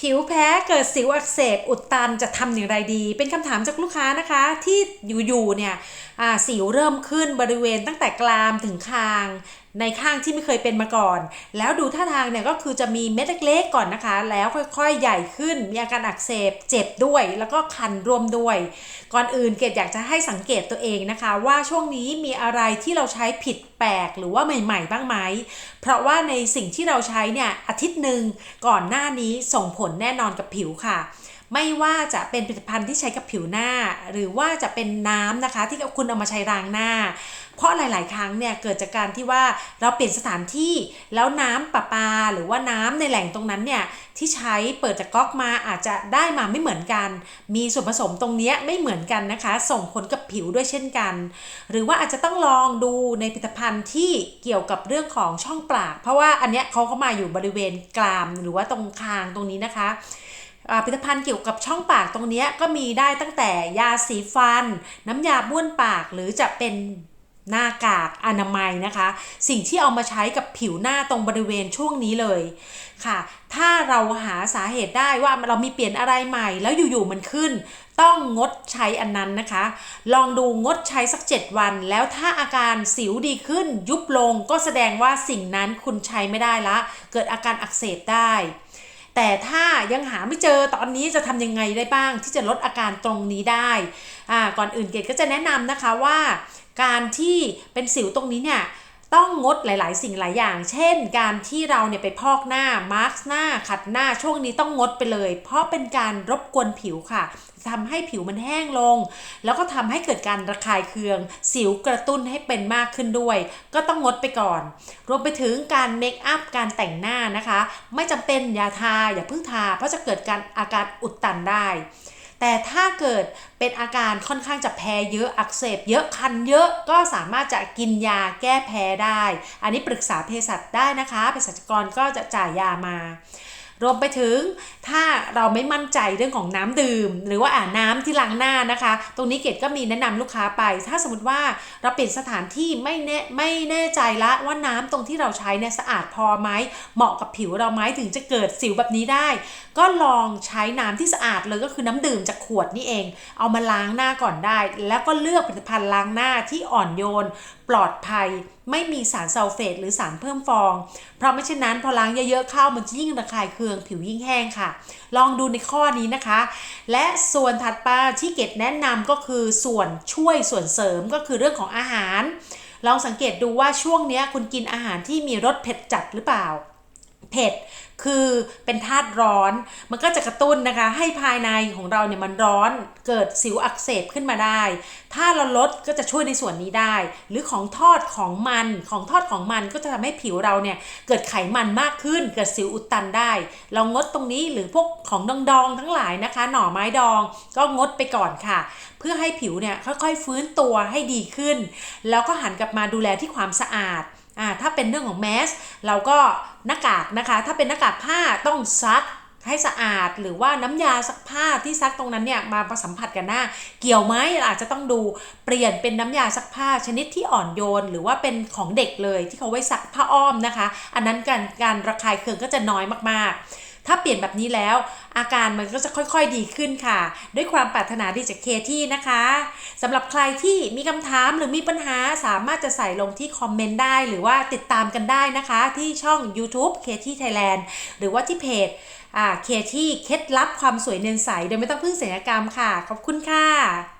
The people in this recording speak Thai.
ผิวแพ้เกิดสิวอักเสบอุดตันจะทำอย่างไรดี เป็นคำถามจากลูกค้านะคะที่อยู่ๆเนี่ย สิวเริ่มขึ้นบริเวณตั้งแต่กรามถึงคาง ในข้างที่ไม่เคยเป็นมาก่อน แล้วดูท่าทางเนี่ยก็คือจะมีเม็ดเล็กๆก่อนนะคะ แล้วค่อยๆใหญ่ขึ้น มีอาการอักเสบเจ็บด้วย แล้วก็คันรวมด้วย ก่อนอื่นเกดอยากจะให้สังเกตตัวเองนะคะ ว่าช่วงนี้มีอะไรที่เราใช้ผิดแปลกหรือว่าใหม่ ๆ บ้างไหม เพราะว่าในสิ่งที่เราใช้เนี่ยอาทิตย์หนึ่งก่อนหน้านี้ส่งผลแน่นอนกับผิวค่ะไม่ว่าจะเป็นผลิตภัณฑ์ที่ใช้กับผิวหน้า หรือว่าจะเป็นน้ำนะคะ ที่คุณเอามาใช้ล้างหน้า เพราะหลาย ๆ ครั้งเนี่ยเกิดจากการที่ว่าเราเปลี่ยนสถานที่แล้วน้ำประปา หรือว่าน้ำในแหล่งตรงนั้นเนี่ยที่ใช้เปิดจากก๊อกมาอาจจะได้มาไม่เหมือนกัน มีส่วนผสมตรงนี้ไม่เหมือนกันนะคะ ส่งผลกับผิวด้วยเช่นกัน หรือว่าอาจจะต้องลองดูในผลิตภัณฑ์ที่เกี่ยวกับเรื่องของช่องปาก เพราะว่าอันเนี้ยเขาก็มาอยู่บริเวณกราม หรือว่าตรงคางตรงนี้นะคะ ผลิตภัณฑ์เกี่ยวกับช่องปากตรงนี้ก็มีได้ตั้งแต่ยาสีฟัน น้ำยาบ้วนปากหรือจะเป็นหน้ากากอนามัยนะคะ สิ่งที่เอามาใช้กับผิวหน้าตรงบริเวณช่วงนี้เลยค่ะ ถ้าเราหาสาเหตุได้ว่าเรามีเปลี่ยนอะไรใหม่ แล้วอยู่ๆมันขึ้น ต้องงดใช้อันนั้นนะคะ ลองดูงดใช้สัก 7 วัน แล้วถ้าอาการสิวดีขึ้นยุบลงก็แสดงว่าสิ่งนั้นคุณใช้ไม่ได้ละ เกิดอาการอักเสบได้ แต่ถ้ายังหาไม่เจอตอนนี้จะทำยังไงได้บ้าง ที่จะลดอาการตรงนี้ได้ก่อนอื่นเกดก็จะแนะนำนะคะว่า การที่เป็นสิวตรงนี้เนี่ย ต้องงดหลาย ๆ สิ่งหลายอย่าง เช่น การที่เราเนี่ยไปพอกหน้า มาร์กหน้า ขัดหน้า ช่วงนี้ต้องงดไปเลย เพราะเป็นการรบกวนผิวค่ะทำให้ผิวมันแห้งลง แล้วก็ทำให้เกิดการระคายเคือง สิวกระตุ้นให้เป็นมากขึ้นด้วย ก็ต้องงดไปก่อน รวมไปถึงการเมคอัพ การแต่งหน้านะคะ ไม่จำเป็นอย่าทา อย่าเพิ่งทา เพราะจะเกิดการอาการอุดตันได้ แต่ถ้าเกิดเป็นอาการค่อนข้างจะแพ้เยอะอักเสบเยอะคันเยอะก็สามารถจะกินยาแก้แพ้ได้ อันนี้ปรึกษาเภสัชได้นะคะเภสัชกรก็จะจ่ายยามา รวมไปถึงถ้าเราไม่มั่นใจเรื่องของน้ำดื่ม หรือว่าอ่าน้ำที่ล้างหน้านะคะ ตรงนี้เกดก็มีแนะนำลูกค้าไป ถ้าสมมติว่าเราเปลี่ยนสถานที่ไม่แน่ไม่แน่ใจละว่าน้ำตรงที่เราใช้เนี่ยสะอาดพอไหมเหมาะกับผิวเราไหมถึงจะเกิดสิวแบบนี้ได้ ก็ลองใช้น้ำที่สะอาดเลยก็คือน้ำดื่มจากขวดนี่เอง เอามาล้างหน้าก่อนได้ แล้วก็เลือกผลิตภัณฑ์ล้างหน้าที่อ่อนโยน ปลอดภัย ไม่มีสารซัลเฟตหรือสารเพิ่มฟอง เพราะไม่เช่นนั้นพอล้างเยอะๆเข้ามันจะยิ่งระคายเคืองผิวยิ่งแห้งค่ะ ลองดูในข้อนี้นะคะ และส่วนถัดไปที่เกดแนะนำก็คือส่วนช่วยส่วนเสริมก็คือเรื่องของอาหาร ลองสังเกตดูว่าช่วงนี้คุณกินอาหารที่มีรสเผ็ดจัดหรือเปล่า เผ็ดคือเป็นธาตุร้อน มันก็จะกระตุ้นนะคะ ให้ภายในของเราเนี่ยมันร้อนเกิดสิวอักเสบขึ้นมาได้ ถ้าเราลดก็จะช่วยในส่วนนี้ได้ หรือของทอดของมันของทอดของมันก็จะทำให้ผิวเราเนี่ยเกิดไขมันมากขึ้น เกิดสิวอุดตันได้ เรางดตรงนี้หรือพวกของดองๆทั้งหลายนะคะ หน่อไม้ดองก็งดไปก่อนค่ะ เพื่อให้ผิวเนี่ยค่อยๆฟื้นตัวให้ดีขึ้น แล้วก็หันกลับมาดูแลที่ความสะอาด อ่าถ้าเป็นเรื่องของแมสเราก็หน้ากากนะคะ ถ้าเป็นหน้ากากผ้าต้องซักให้สะอาดหรือว่าน้ำยาซักผ้าที่ซักตรงนั้นเนี่ยมาสัมผัสกันหน้า เกี่ยวไหมอาจจะต้องดูเปลี่ยนเป็นน้ำยาซักผ้าชนิดที่อ่อนโยน หรือว่าเป็นของเด็กเลยที่เขาไว้ซักผ้าอ้อมนะคะ อันนั้นการการระคายเคืองก็จะน้อยมากๆ ถ้าเปลี่ยนแบบนี้แล้ว อาการมันก็จะค่อยๆดีขึ้นค่ะ ด้วยความปรารถนาดีจากเคที่นะคะสำหรับใครที่มีคำถามหรือมีปัญหาสามารถจะใส่ลงที่คอมเมนต์ได้หรือว่าติดตามกันได้นะคะ ที่ช่อง YouTube เคที่ไทยแลนด์หรือว่าที่เพจเคที่เคล็ดลับความสวยเนียนใสโดยไม่ต้องพึ่งศัลยกรรมค่ะ ขอบคุณค่ะ